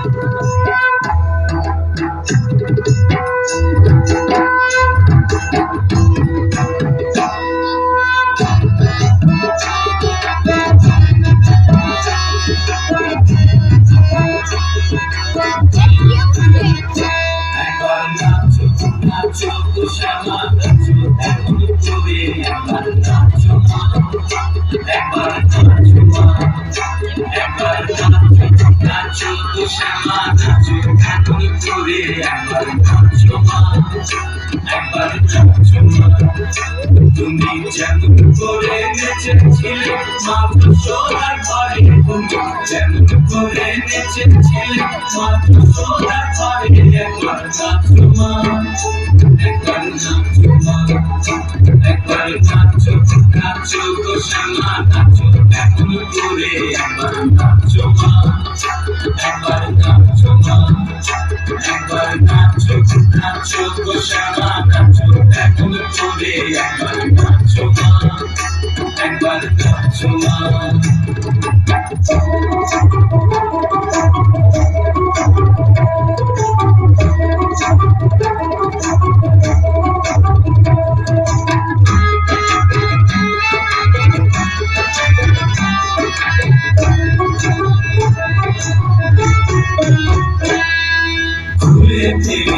একবার করে একবার একবার তুমি যেমন করে নেচেছিলে মাত্র সোনার ঘরে তুমি যেমন করে নেচেছিলে মাত্র সোনার ঘরে একবার নাচো একবার নাচো একবার নাচো নাচো গো শ্যামা নাচো করে একবার নাচো নাচো গো শ্যামা নাচো এমন করে একবার নাচো মা একবার নাচো মা খুলে ফেলে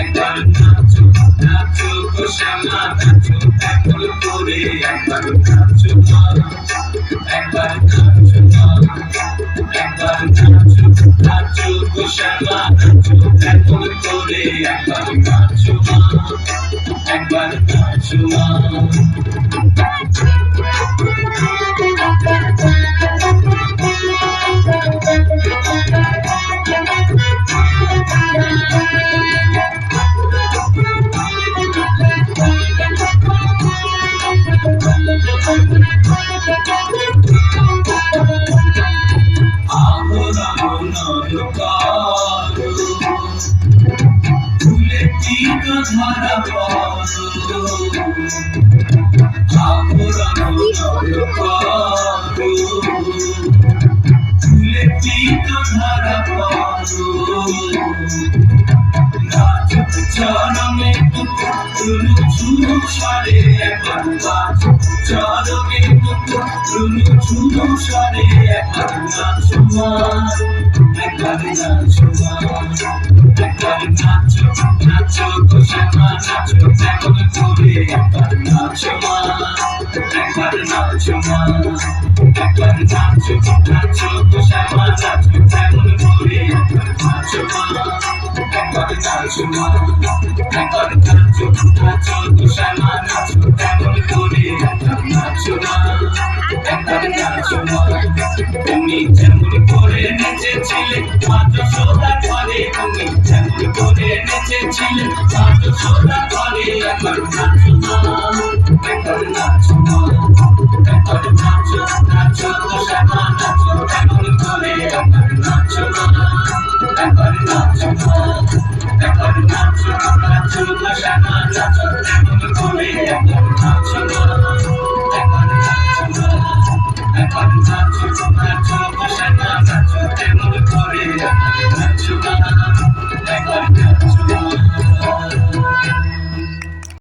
একবার নাচো নাচো গো শ্যামা নাচো একবার করে একবার নাচো একবার নাচো একবার নাচো নাচো গো শ্যামা নাচো একবার করে একবার নাচো একবার নাচো চরমে রুনু ঝুনু সারে একবার নাচ চরমে রুনু ঝুনু সারে একবার নাচ একবার নাচ তুমি যেমন করে নেচেছিলে মাত্র করে নেচেছিলে মাত্র সোদা ঘরে একবার নাচ একবার নাচ একবার নাচ নাচ শ্যামা, নাচ তেমন করে? একবার নাচ একবার নাচ একবার নাচ নাচ শ্যামা, নাচ তেমন করে? একবার নাচ